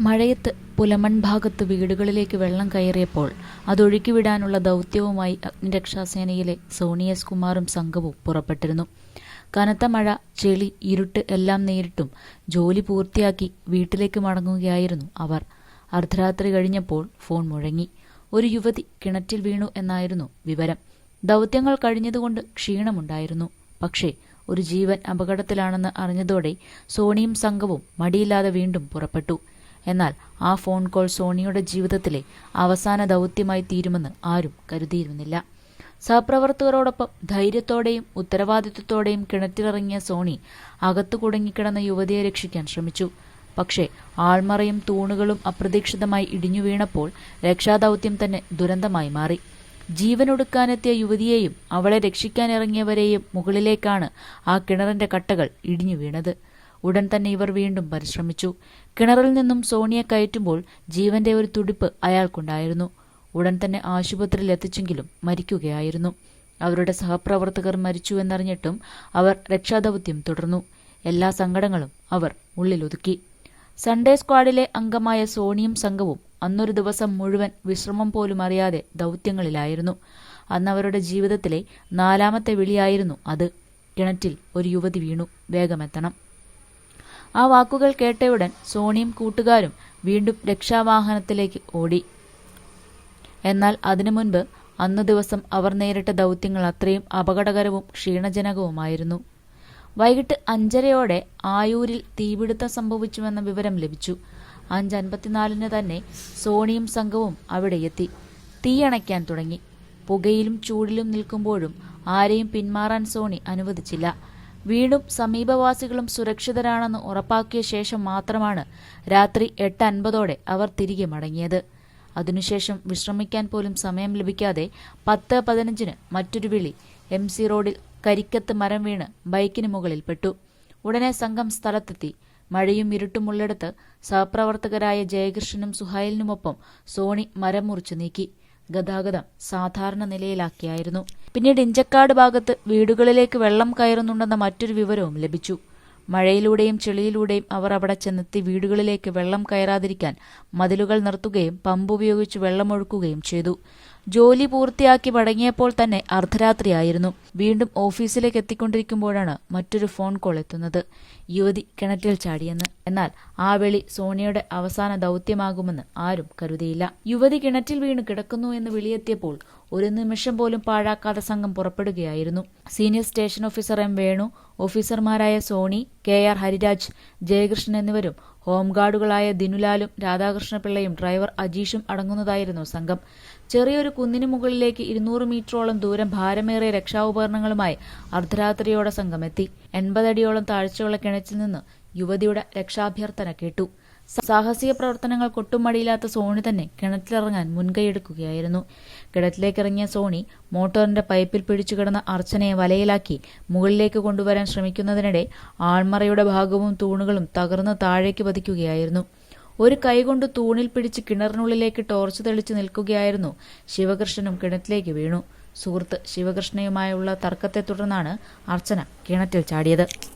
മഴയത്ത് പുലമൺ ഭാഗത്ത് വീടുകളിലേക്ക് വെള്ളം കയറിയപ്പോൾ അതൊഴുക്കിവിടാനുള്ള ദൗത്യവുമായി അഗ്നിരക്ഷാസേനയിലെ സോണി എസ് കുമാറും സംഘവും പുറപ്പെട്ടിരുന്നു. കനത്ത മഴ ചെളി ഇരുട്ട് എല്ലാം നേരിട്ടും ജോലി പൂർത്തിയാക്കി വീട്ടിലേക്ക് മടങ്ങുകയായിരുന്നു അവർ. അർദ്ധരാത്രി കഴിഞ്ഞപ്പോൾ ഫോൺ മുഴങ്ങി. ഒരു യുവതി കിണറ്റിൽ വീണു എന്നായിരുന്നു വിവരം. ദൗത്യങ്ങൾ കഴിഞ്ഞതുകൊണ്ട് ക്ഷീണമുണ്ടായിരുന്നു. പക്ഷേ ഒരു ജീവൻ അപകടത്തിലാണെന്ന് അറിഞ്ഞതോടെ സോണിയും സംഘവും മടിയില്ലാതെ വീണ്ടും പുറപ്പെട്ടു. എന്നാൽ ആ ഫോൺ കോൾ സോണിയുടെ ജീവിതത്തിലെ അവസാന ദൗത്യമായി തീരുമെന്ന് ആരും കരുതിയിരുന്നില്ല. സഹപ്രവർത്തകരോടൊപ്പം ധൈര്യത്തോടെയും ഉത്തരവാദിത്വത്തോടെയും കിണറ്റിലിറങ്ങിയ സോണി അകത്തു കുടുങ്ങിക്കിടന്ന യുവതിയെ രക്ഷിക്കാൻ ശ്രമിച്ചു. പക്ഷേ ആൾമറയും തൂണുകളും അപ്രതീക്ഷിതമായി ഇടിഞ്ഞു വീണപ്പോൾ രക്ഷാദൗത്യം തന്നെ ദുരന്തമായി മാറി. ജീവനൊടുക്കാനെത്തിയ യുവതിയെയും അവളെ രക്ഷിക്കാനിറങ്ങിയവരെയും മുകളിലേക്കാണ് ആ കിണറിന്റെ കട്ടകൾ ഇടിഞ്ഞു വീണത്. ഉടൻ തന്നെ ഇവർ വീണ്ടും പരിശ്രമിച്ചു. കിണറിൽ നിന്നും സോണിയെ കയറ്റുമ്പോൾ ജീവന്റെ ഒരു തുടിപ്പ് അയാൾക്കുണ്ടായിരുന്നു. ഉടൻ തന്നെ ആശുപത്രിയിൽ എത്തിച്ചെങ്കിലും മരിക്കുകയായിരുന്നു. അവരുടെ സഹപ്രവർത്തകർ മരിച്ചു എന്നറിഞ്ഞിട്ടും അവർ രക്ഷാദൗത്യം തുടർന്നു. എല്ലാ സങ്കടങ്ങളും അവർ ഉള്ളിലൊതുക്കി സൺഡേ സ്ക്വാഡിലെ അംഗമായ സോണിയും സംഘവും അന്നൊരു ദിവസം മുഴുവൻ വിശ്രമം പോലും അറിയാതെ ദൗത്യങ്ങളിലായിരുന്നു. അന്ന് അവരുടെ ജീവിതത്തിലെ നാലാമത്തെ വിളിയായിരുന്നു അത്. കിണറ്റിൽ ഒരു യുവതി വീണു. വേഗമെത്തണം. ആ വാക്കുകൾ കേട്ടയുടൻ സോണിയും കൂട്ടുകാരും വീണ്ടും രക്ഷാവാഹനത്തിലേക്ക് ഓടി. എന്നാൽ അതിനു മുൻപ് അന്നു ദിവസം അവർ നേരിട്ട ദൗത്യങ്ങൾ അത്രയും അപകടകരവും ക്ഷീണജനകവുമായിരുന്നു. വൈകിട്ട് അഞ്ചരയോടെ ആയൂരിൽ തീപിടുത്തം സംഭവിച്ചുവെന്ന വിവരം ലഭിച്ചു. അഞ്ച് അൻപത്തിനാലിന് തന്നെ സോണിയും സംഘവും അവിടെ എത്തി. തീയണയ്ക്കാൻ തുടങ്ങി. പുകയിലും ചൂടിലും നിൽക്കുമ്പോഴും ആരെയും പിന്മാറാൻ സോണി അനുവദിച്ചില്ല. വീണ്ടും സമീപവാസികളും സുരക്ഷിതരാണെന്ന് ഉറപ്പാക്കിയ ശേഷം മാത്രമാണ് രാത്രി എട്ട് അൻപതോടെ അവർ തിരികെ മടങ്ങിയത്. അതിനുശേഷം വിശ്രമിക്കാൻ പോലും സമയം ലഭിക്കാതെ പത്ത് പതിനഞ്ചിന് മറ്റൊരു വിളി എം സി റോഡിൽ കരിക്കത്ത് മരം വീണ് ബൈക്കിന് മുകളിൽ പെട്ടു ഉടനെ സംഘം സ്ഥലത്തെത്തി. മഴയും ഇരുട്ടും ഉള്ളിടത്ത് സഹപ്രവർത്തകരായ ജയകൃഷ്ണനും സുഹൈലിനുമൊപ്പം സോണി മരം മുറിച്ചു നീക്കി. ഗതാഗതം സാധാരണ നിലയിലാക്കിയായിരുന്നു. പിന്നീട് ഇഞ്ചക്കാട് ഭാഗത്ത് വീടുകളിലേക്ക് വെള്ളം കയറുന്നുണ്ടെന്ന മറ്റൊരു വിവരവും ലഭിച്ചു. മഴയിലൂടെയും ചെളിയിലൂടെയും അവർ അവിടെ ചെന്നെത്തി വീടുകളിലേക്ക് വെള്ളം കയറാതിരിക്കാൻ മതിലുകൾ നിർത്തുകയും പമ്പ് ഉപയോഗിച്ച് വെള്ളമൊഴുക്കുകയും ചെയ്തു. ജോലി പൂർത്തിയാക്കി മടങ്ങിയപ്പോൾ തന്നെ അർദ്ധരാത്രിയായിരുന്നു. വീണ്ടും ഓഫീസിലേക്ക് എത്തിക്കൊണ്ടിരിക്കുമ്പോഴാണ് മറ്റൊരു ഫോൺ കോൾ എത്തുന്നത്. യുവതി കിണറ്റിൽ ചാടിയെന്ന്. എന്നാൽ ആ വെളി സോണിയുടെ അവസാന ദൗത്യമാകുമെന്ന് ആരും കരുതിയില്ല. യുവതി കിണറ്റിൽ വീണ് കിടക്കുന്നു എന്ന് വിളിയെത്തിയപ്പോൾ ഒരു നിമിഷം പോലും പാഴാക്കാതെ സംഘം പുറപ്പെടുകയായിരുന്നു. Senior station officer M Venu ഓഫീസർമാരായ Sony K R Hariraj Jayakrishnan എന്നിവരും ഹോംഗാർഡുകളായ ദിനുലാലും രാധാകൃഷ്ണപിള്ളയും ഡ്രൈവർ അജീഷും അടങ്ങുന്നതായിരുന്നു സംഘം. ചെറിയൊരു കുന്നിനു മുകളിലേക്ക് ഇരുന്നൂറ് മീറ്ററോളം ദൂരം ഭാരമേറിയ രക്ഷാഉപകരണങ്ങളുമായി അർദ്ധരാത്രിയോടെ സംഘം എത്തി എൺപതടിയോളം താഴ്ചയുള്ള കിണറ്റിൽ നിന്ന് യുവതിയുടെ രക്ഷാഭ്യർത്ഥന കേട്ടു. സാഹസിക പ്രവർത്തനങ്ങൾ കൊട്ടുമടിയില്ലാത്ത സോണി തന്നെ കിണറ്റിലിറങ്ങാൻ മുൻകൈയെടുക്കുകയായിരുന്നു. കിണറ്റിലേക്കിറങ്ങിയ സോണി മോട്ടോറിന്റെ പൈപ്പിൽ പിടിച്ചു കിടന്ന അർച്ചനയെ വലയിലാക്കി മുകളിലേക്ക് കൊണ്ടുവരാൻ ശ്രമിക്കുന്നതിനിടെ ആൾമറയുടെ ഭാഗവും തൂണുകളും തകർന്ന് താഴേക്ക് പതിക്കുകയായിരുന്നു. ഒരു കൈകൊണ്ട് തൂണിൽ പിടിച്ച് കിണറിനുള്ളിലേക്ക് ടോർച്ച് തെളിച്ച് നിൽക്കുകയായിരുന്നു ശിവകൃഷ്ണനും കിണറ്റിലേക്ക് വീണു. സുഹൃത്ത് ശിവകൃഷ്ണയുമായുള്ള തർക്കത്തെ തുടർന്നാണ് അർച്ചന കിണറ്റിൽ ചാടിയത്.